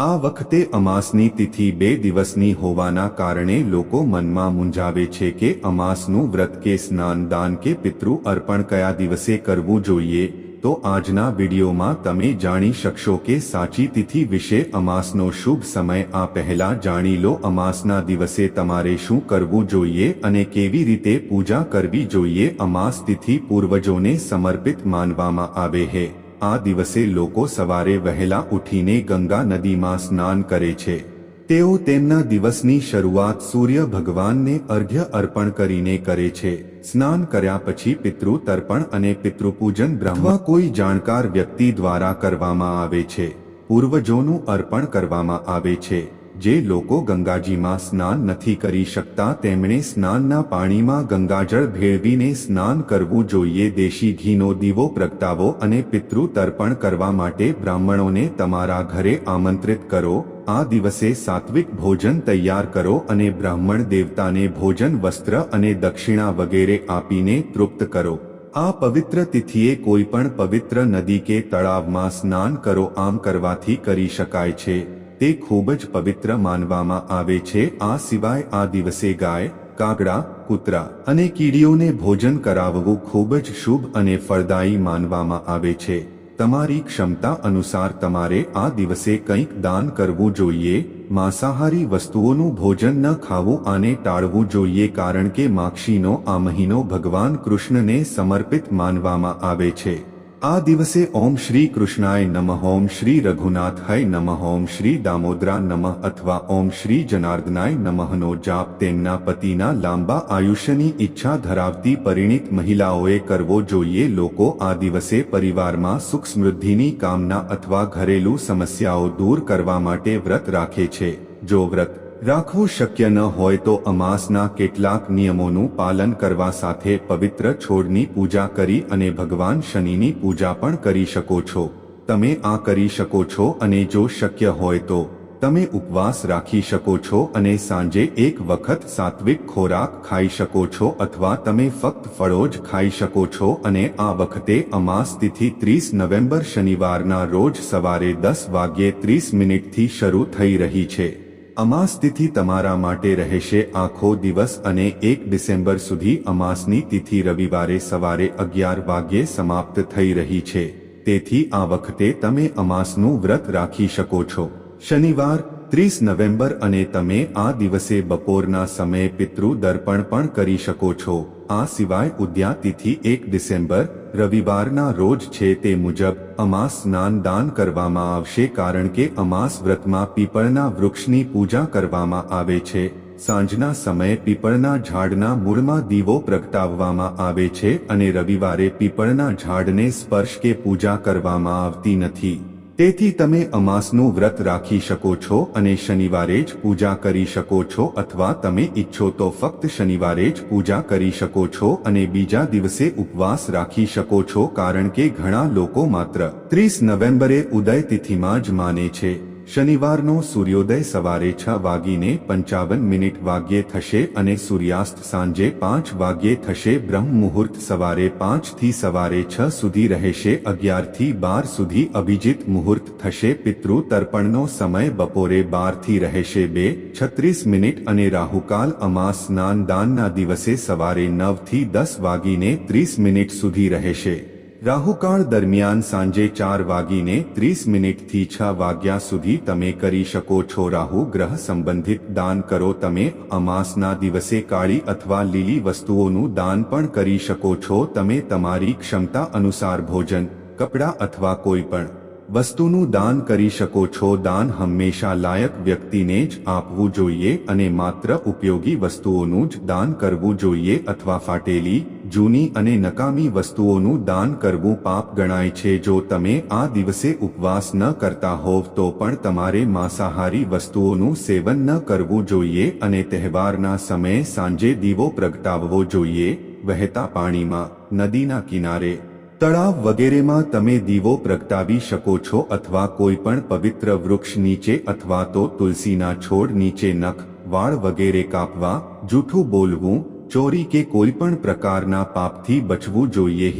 આ વખતે અમાસની તિથિ બે દિવસની હોવાના કારણે લોકો મનમાં મૂંઝાવે છે કે અમાસનું વ્રત કે સ્નાન દાન કે પિતૃ અર્પણ કયા દિવસે કરવું જોઈએ, તો આજના વિડીયોમાં તમે જાણી શકશો કે સાચી તિથિ વિશે અમાસનો શુભ સમય આ પહેલા જાણી લો અમાસના દિવસે તમારે શું કરવું જોઈએ અને કેવી રીતે પૂજા કરવી જોઈએ અમાસ તિથિ પૂર્વજોને સમર્પિત માનવામાં આવે છે આ દિવસે લોકો સવારે વહેલા ઉઠીને ગંગા નદીમાં સ્નાન કરે છે. તેઓ તેમના દિવસની શરૂઆત સૂર્ય ભગવાનને અર્ઘ્ય અર્પણ કરીને કરે છે. સ્નાન કર્યા પછી પિતૃ તર્પણ અને પિતૃપૂજન બ્રહ્મ કોઈ જાણકાર વ્યક્તિ દ્વારા કરવામાં આવે છે. પૂર્વજોનું અર્પણ કરવામાં આવે છે. જે લોકો ગંગાજીમાં સ્નાન નથી કરી શકતા, તેમણે સ્નાનના પાણીમાં ગંગાજળ ભેળવીને સ્નાન કરવું જોઈએ. દેશી ઘીનો દીવો પ્રગટાવો અને પિતૃ તર્પણ કરવા માટે બ્રાહ્મણોને તમારા ઘરે આમંત્રિત કરો. આ દિવસે સાત્વિક ભોજન તૈયાર કરો અને બ્રાહ્મણ દેવતાને ભોજન, વસ્ત્ર અને દક્ષિણા વગેરે આપીને તૃપ્ત કરો. આ પવિત્ર તિથિએ કોઈ પણ પવિત્ર નદી કે તળાવમાં સ્નાન કરો. આમ કરવાથી કરી શકાય છે. તે ખૂબ જ પવિત્ર માનવામાં આવે છે. આ સિવાય આ દિવસે ગાય, કાગડા, કૂતરા અને કીડીઓને ભોજન કરાવવું ખૂબ જ શુભ અને ફળદાયી માનવામાં આવે છે. તમારી ક્ષમતા અનુસાર તમારે આ દિવસે કંઈક દાન કરવું જોઈએ. માંસાહારી વસ્તુઓનું ભોજન ન ખાવું આને ટાળવું જોઈએ કારણ કે માક્ષીનો આ મહિનો ભગવાન કૃષ્ણને સમર્પિત માનવામાં આવે છે. આ દિવસે ઓમ શ્રી કૃષ્ણાય નમઃ, ઓમ શ્રી રઘુનાથાય નમઃ, ઓમ શ્રી દામોદરા નમઃ અથવા ઓમ શ્રી જનાર્દનાય નમઃનો જાપ તેમના પતિના લાંબા આયુષ્યની ઈચ્છા ધરાવતી પરિણીત મહિલાઓએ કરવો જોઈએ. લોકો આ દિવસે પરિવારમાં સુખ સમૃદ્ધિની કામના અથવા ઘરેલું સમસ્યાઓ દૂર કરવા માટે વ્રત રાખે છે. જો વ્રત રાખવું શક્ય ન હોય તો અમાસના કેટલાક નિયમોનું પાલન કરવા સાથે પવિત્ર છોડની પૂજા કરી અને ભગવાન શનિની પૂજા પણ કરી શકો છો. તમે આ કરી શકો છો અને જો શક્ય હોય તો તમે ઉપવાસ રાખી શકો છો અને સાંજે એક વખત સાત્વિક ખોરાક ખાઈ શકો છો અથવા તમે ફક્ત ફળો જ ખાઈ શકો છો અને આ વખતે અમાસ તિથિ ત્રીસ નવેમ્બર શનિવારના રોજ સવારે દસ વાગ્યે ત્રીસ મિનિટથી શરૂ થઈ રહી છે. અમાસ તિથિ તમારા માટે રહેશે આખો દિવસ અને એક ડિસેમ્બર સુધી અમાસની તિથિ રવિવારે સવારે અગિયાર વાગ્યે સમાપ્ત થઈ રહી છે. તેથી આ વખતે તમે અમાસનું વ્રત રાખી શકો છો. શનિવાર, ત્રીસ નવેમ્બર અને તમે આ દિવસે બપોરના સમયે પિતૃ દર્પણ પણ કરી શકો છો. આ સિવાય ઉદ્યાતિથી એક ડિસેમ્બર, રવિવારના રોજ છે તે મુજબ અમાસ સ્નાન દાન કરવામાં આવશે કારણ કે અમાસ વ્રતમાં પીપળના વૃક્ષની પૂજા કરવામાં આવે છે. સાંજના સમયે પીપળના ઝાડના મૂળમાં દીવો પ્રગટાવવામાં આવે છે અને રવિવારે પીપળના ઝાડને સ્પર્શ કે પૂજા કરવામાં આવતી નથી. તેથી તમે અમાસનું વ્રત રાખી શકો છો અને શનિવારે જ પૂજા કરી શકો છો અથવા તમે ઈચ્છો તો ફક્ત શનિવારે જ પૂજા કરી શકો છો અને બીજા દિવસે ઉપવાસ રાખી શકો છો કારણ કે ઘણા લોકો માત્ર ત્રીસ નવેમ્બરે ઉદય તિથિમાં જ માને છે. શનિવારનો સૂર્યોદય સવારે છ વાગીને પંચાવન મિનિટ વાગ્યે થશે અને સૂર્યાસ્ત સાંજે પાંચ વાગ્યે થશે. બ્રહ્મ મુહૂર્ત સવારે પાંચથી સવારે છ સુધી રહેશે. અગિયારથી બાર સુધી અભિજીત મુહૂર્ત થશે. પિતૃ તર્પણનો સમય બપોરે બારથી રહેશે બે. છત્રીસ મિનિટ અને રાહુકાલ અમાસ સ્નાન દાનના દિવસે સવારે નવથી દસ વાગીને ત્રીસ મિનિટ સુધી રહેશે. રાહુકાળ દરમિયાન સાંજે ચાર વાગીને ત્રીસ મિનિટથી છ વાગ્યા સુધી તમે કરી શકો છો રાહુ ગ્રહ સંબંધિત દાન કરો તમે અમાસના દિવસે કાળી અથવા લીલી વસ્તુઓનું દાન પણ કરી શકો છો તમે તમારી ક્ષમતા અનુસાર ભોજન, કપડાં અથવા કોઈ પણ વસ્તુનું દાન કરી શકો છો. દાન હંમેશા લાયક વ્યક્તિને જ આપવું જોઈએ અને માત્ર ઉપયોગી વસ્તુઓનું જ દાન કરવું જોઈએ અથવા ફાટેલી જૂની અને નકામી વસ્તુઓનું દાન કરવું પાપ ગણાય છે. જો તમે આ દિવસે ઉપવાસ ન કરતા હોવ, તો પણ તમારે માંસાહારી વસ્તુઓનું સેવન ન કરવું જોઈએ અને તહેવારના સમયે સાંજે દીવો પ્રગટાવવો જોઈએ. વહેતા પાણીમાં, નદીના કિનારે, તળાવ વગેરેમાં તમે દીવો પ્રગટાવી શકો છો અથવા કોઈ પણ પવિત્ર વૃક્ષ નીચે અથવા તો તુલસીના છોડ નીચે નખ, વાળ વગેરે કાપવા, જૂઠું બોલવું ચોરી કે કોઈ પણ પ્રકારના પાપથી બચવું જોઈએ.